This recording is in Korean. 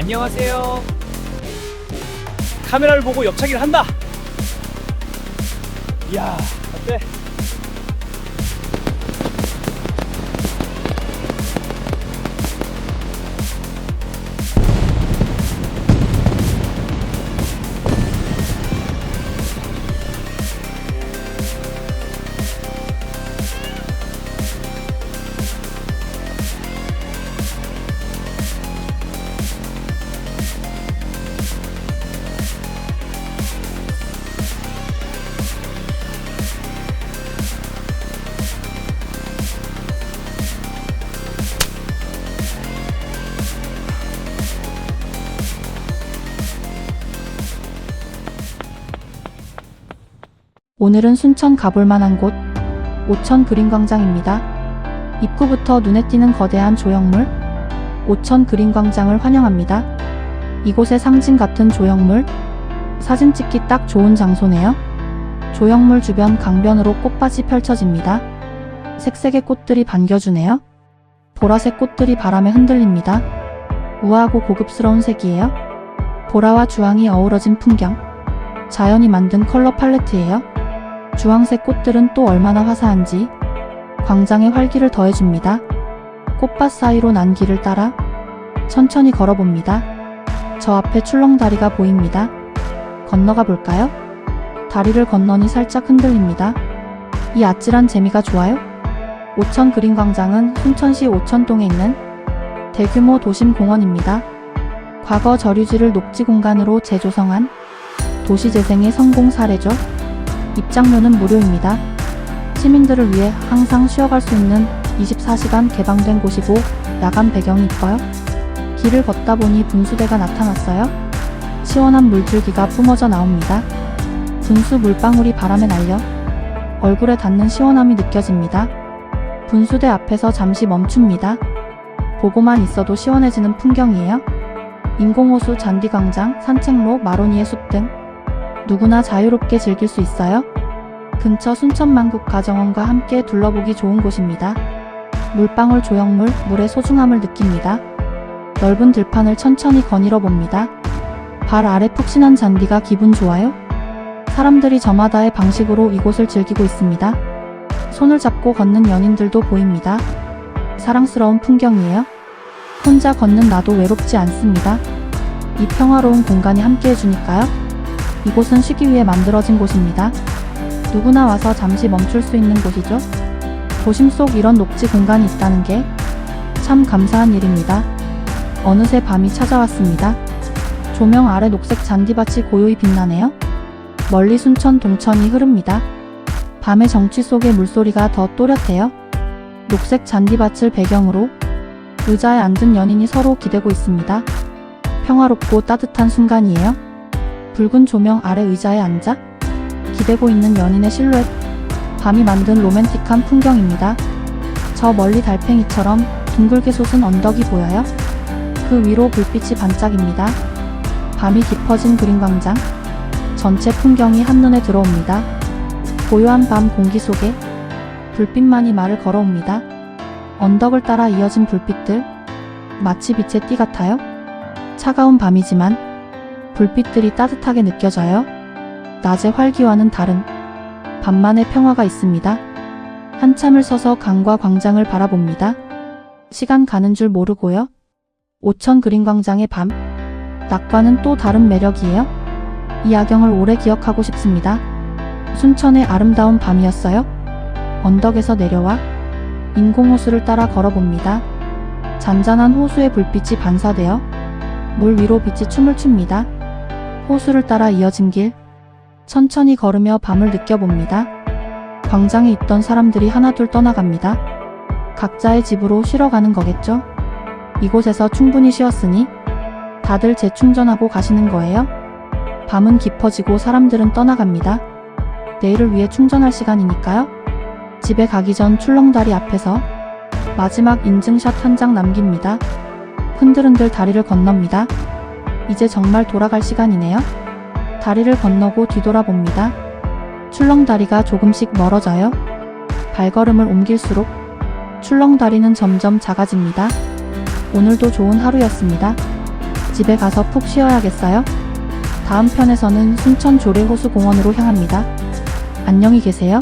안녕하세요. 카메라를 보고 옆차기를 한다. 이야, 오늘은 순천 가볼 만한 곳 오천 그린광장입니다. 입구부터 눈에 띄는 거대한 조형물 오천 그린광장을 환영합니다. 이곳의 상징 같은 조형물 사진 찍기 딱 좋은 장소네요. 조형물 주변 강변으로 꽃밭이 펼쳐집니다. 색색의 꽃들이 반겨주네요. 보라색 꽃들이 바람에 흔들립니다. 우아하고 고급스러운 색이에요. 보라와 주황이 어우러진 풍경. 자연이 만든 컬러 팔레트예요. 주황색 꽃들은 또 얼마나 화사한지 광장에 활기를 더해줍니다. 꽃밭 사이로 난 길을 따라 천천히 걸어봅니다. 저 앞에 출렁다리가 보입니다. 건너가 볼까요? 다리를 건너니 살짝 흔들립니다. 이 아찔한 재미가 좋아요? 오천 그린 광장은 순천시 오천동에 있는 대규모 도심 공원입니다. 과거 저류지를 녹지 공간으로 재조성한 도시재생의 성공 사례죠. 입장료는 무료입니다. 시민들을 위해 항상 쉬어갈 수 있는 24시간 개방된 곳이고 야간 배경이 이뻐요. 길을 걷다 보니 분수대가 나타났어요. 시원한 물줄기가 뿜어져 나옵니다. 분수 물방울이 바람에 날려 얼굴에 닿는 시원함이 느껴집니다. 분수대 앞에서 잠시 멈춥니다. 보고만 있어도 시원해지는 풍경이에요. 인공호수 잔디광장, 산책로, 마로니의 숲 등 누구나 자유롭게 즐길 수 있어요. 근처 순천만국 가정원과 함께 둘러보기 좋은 곳입니다. 물방울 조형물, 물의 소중함을 느낍니다. 넓은 들판을 천천히 거닐어 봅니다. 발 아래 푹신한 잔디가 기분 좋아요. 사람들이 저마다의 방식으로 이곳을 즐기고 있습니다. 손을 잡고 걷는 연인들도 보입니다. 사랑스러운 풍경이에요. 혼자 걷는 나도 외롭지 않습니다. 이 평화로운 공간이 함께 해주니까요. 이곳은 쉬기 위해 만들어진 곳입니다. 누구나 와서 잠시 멈출 수 있는 곳이죠. 도심 속 이런 녹지 공간이 있다는 게 참 감사한 일입니다. 어느새 밤이 찾아왔습니다. 조명 아래 녹색 잔디밭이 고요히 빛나네요. 멀리 순천 동천이 흐릅니다. 밤의 정취 속의 물소리가 더 또렷해요. 녹색 잔디밭을 배경으로 의자에 앉은 연인이 서로 기대고 있습니다. 평화롭고 따뜻한 순간이에요. 붉은 조명 아래 의자에 앉아 기대고 있는 연인의 실루엣. 밤이 만든 로맨틱한 풍경입니다. 저 멀리 달팽이처럼 둥글게 솟은 언덕이 보여요. 그 위로 불빛이 반짝입니다. 밤이 깊어진 그린 광장. 전체 풍경이 한눈에 들어옵니다. 고요한 밤 공기 속에 불빛만이 말을 걸어옵니다. 언덕을 따라 이어진 불빛들. 마치 빛의 띠 같아요. 차가운 밤이지만 불빛들이 따뜻하게 느껴져요. 낮의 활기와는 다른 밤만의 평화가 있습니다. 한참을 서서 강과 광장을 바라봅니다. 시간 가는 줄 모르고요. 오천 그린 광장의 밤. 낮과는 또 다른 매력이에요. 이 야경을 오래 기억하고 싶습니다. 순천의 아름다운 밤이었어요. 언덕에서 내려와 인공호수를 따라 걸어봅니다. 잔잔한 호수의 불빛이 반사되어 물 위로 빛이 춤을 춥니다. 호수를 따라 이어진 길. 천천히 걸으며 밤을 느껴봅니다. 광장에 있던 사람들이 하나둘 떠나갑니다. 각자의 집으로 쉬러 가는 거겠죠? 이곳에서 충분히 쉬었으니 다들 재충전하고 가시는 거예요? 밤은 깊어지고 사람들은 떠나갑니다. 내일을 위해 충전할 시간이니까요. 집에 가기 전 출렁다리 앞에서 마지막 인증샷 한 장 남깁니다. 흔들흔들 다리를 건넙니다. 이제 정말 돌아갈 시간이네요. 다리를 건너고 뒤돌아봅니다. 출렁다리가 조금씩 멀어져요. 발걸음을 옮길수록 출렁다리는 점점 작아집니다. 오늘도 좋은 하루였습니다. 집에 가서 푹 쉬어야겠어요? 다음 편에서는 순천 조례호수공원으로 향합니다. 안녕히 계세요.